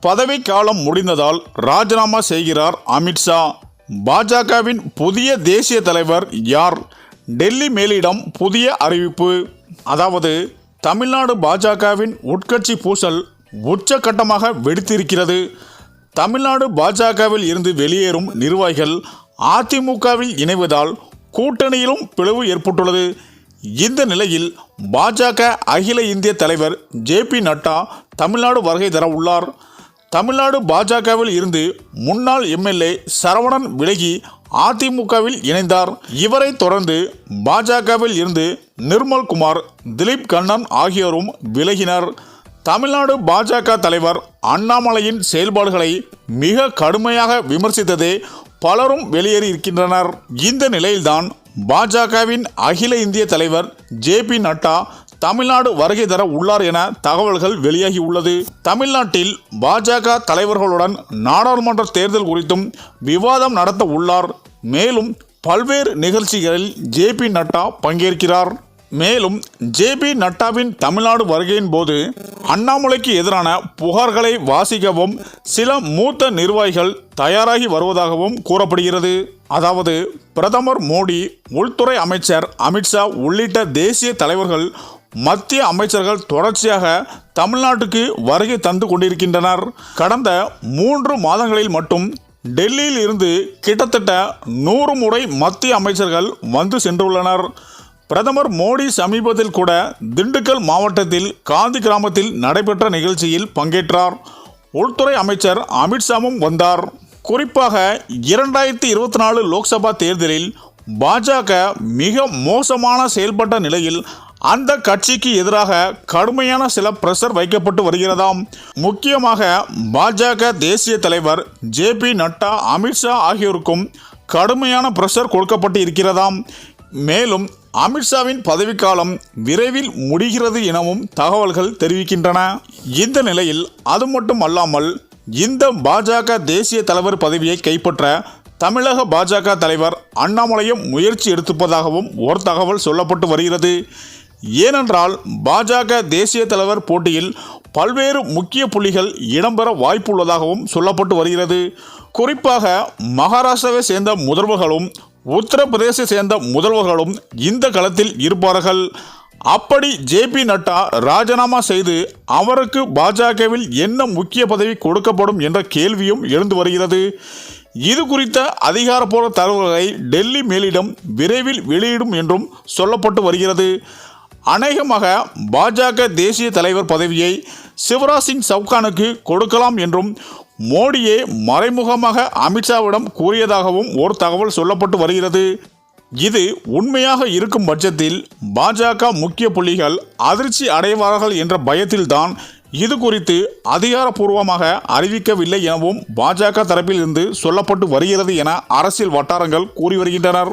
பதவிக்காலம் முடிந்ததால் ராஜினாமா செய்கிறார் அமித்ஷா பாஜகவின் புதிய தேசிய தலைவர் யார்? டெல்லி மேலிடம் புதிய அறிவிப்பு. அதாவது தமிழ்நாடு பாஜகவின் உட்கட்சி பூசல் உச்சகட்டமாக வெடித்திருக்கிறது. தமிழ்நாடு பாஜகவில் இருந்து வெளியேறும் நிர்வாகிகள் அதிமுகவில் இணைவதால் கூட்டணியிலும் பிளவு ஏற்பட்டுள்ளது. இந்த நிலையில் பாஜக அகில இந்திய தலைவர் ஜே பி நட்டா தமிழ்நாடு வருகை தர உள்ளார். தமிழ்நாடு பாஜகவில் இருந்து முன்னாள் எம்எல்ஏ சரவணன் விலகி அதிமுகவில் இணைந்தார். இவரை தொடர்ந்து பாஜகவில் இருந்து நிர்மல் குமார் திலீப் கண்ணன் ஆகியோரும் விலகினர். தமிழ்நாடு பாஜக தலைவர் அண்ணாமலையின் செயல்பாடுகளை மிக கடுமையாக விமர்சித்ததே பலரும் வெளியேறி இருக்கின்றனர் இந்த நிலையில்தான் பாஜகவின் அகில இந்திய தலைவர் ஜே பி நட்டா தமிழ்நாடு வருகை தர உள்ளார் என தகவல்கள் வெளியாகி உள்ளது. தமிழ்நாட்டில் பாஜக தலைவர்களுடன் நாடாளுமன்ற தேர்தல் குறித்தும் விவாதம் நடத்த உள்ளார். மேலும் பல்வேறு நிகழ்ச்சிகளில் ஜே பி நட்டா பங்கேற்கிறார். மேலும் ஜே பி நட்டாவின் தமிழ்நாடு வருகையின் போது அண்ணாமலைக்கு எதிரான புகார்களை வாசிக்கவும் சில மூத்த நிர்வாகிகள் தயாராகி வருவதாகவும் கூறப்படுகிறது. அதாவது பிரதமர் மோடி உள்துறை அமைச்சர் அமித்ஷா உள்ளிட்ட தேசிய தலைவர்கள் மத்திய அமைச்சர்கள் தொடர்ச்சியாக தமிழ்நாட்டுக்கு வருகை தந்து கொண்டிருக்கின்றனர். கடந்த மூன்று மாதங்களில் மட்டும் டெல்லியில் இருந்து கிட்டத்தட்ட நூறு முறை மத்திய அமைச்சர்கள் வந்து சென்றுள்ளனர். பிரதமர் மோடி சமீபத்தில் கூட திண்டுக்கல் மாவட்டத்தில் காந்தி கிராமத்தில் நடைபெற்ற நிகழ்ச்சியில் பங்கேற்றார். உள்துறை அமைச்சர் அமித்ஷாவும் வந்தார். குறிப்பாக இரண்டாயிரத்தி இருபத்தி நாலு லோக்சபா தேர்தலில் பாஜக மிக மோசமான செயல்பட்ட நிலையில் அந்த கட்சிக்கு எதிராக கடுமையான சில பிரஷர் வைக்கப்பட்டு வருகிறதாம். முக்கியமாக பாஜக தேசிய தலைவர் ஜே பி நட்டா அமித்ஷா ஆகியோருக்கும் கடுமையான பிரஷர் கொடுக்கப்பட்டு இருக்கிறதாம். மேலும் அமித்ஷாவின் பதவிக்காலம் விரைவில் முடிகிறது எனவும் தகவல்கள் தெரிவிக்கின்றன. இந்த நிலையில் அது மட்டும் அல்லாமல் இந்த பாஜக தேசிய தலைவர் பதவியை கைப்பற்ற தமிழக பாஜக தலைவர் அண்ணாமலையும் முயற்சி எடுத்திருப்பதாகவும் ஒரு தகவல் சொல்லப்பட்டு வருகிறது. ஏனென்றால் பாஜக தேசிய தலைவர் போட்டியில் பல்வேறு முக்கிய புள்ளிகள் இடம்பெற வாய்ப்புள்ளதாகவும் சொல்லப்பட்டு வருகிறது. குறிப்பாக மகாராஷ்டிராவை சேர்ந்த முதல்வர்களும் உத்தரப்பிரதேச சேர்ந்த முதல்வர்களும் இந்த களத்தில் இருப்பார்கள். அப்படி ஜே பி நட்டா ராஜினாமா செய்து அவருக்கு பாஜகவில் என்ன முக்கிய பதவி கொடுக்கப்படும் என்ற கேள்வியும் எழுந்து வருகிறது. இது குறித்த அதிகாரப்பூர்வ தகவல்களை டெல்லி மேலிடம் விரைவில் வெளியிடும் என்றும் சொல்லப்பட்டு வருகிறது. அநேகமாக பாஜக தேசிய தலைவர் பதவியை சிவராஜ் சிங் சவுகானுக்கு கொடுக்கலாம் என்றும் மோடியே மறைமுகமாக அமித்ஷாவிடம் கூறியதாகவும் ஒரு தகவல் சொல்லப்பட்டு வருகிறது. இது உண்மையாக இருக்கும் பட்சத்தில் பாஜக முக்கிய புள்ளிகள் அதிர்ச்சி அடைவார்கள் என்ற பயத்தில்தான் இது குறித்து அதிகாரப்பூர்வமாக அறிவிக்கவில்லை எனவும் பாஜக தரப்பில் இருந்து சொல்லப்பட்டு வருகிறது என அரசியல் வட்டாரங்கள் கூறி வருகின்றனர்.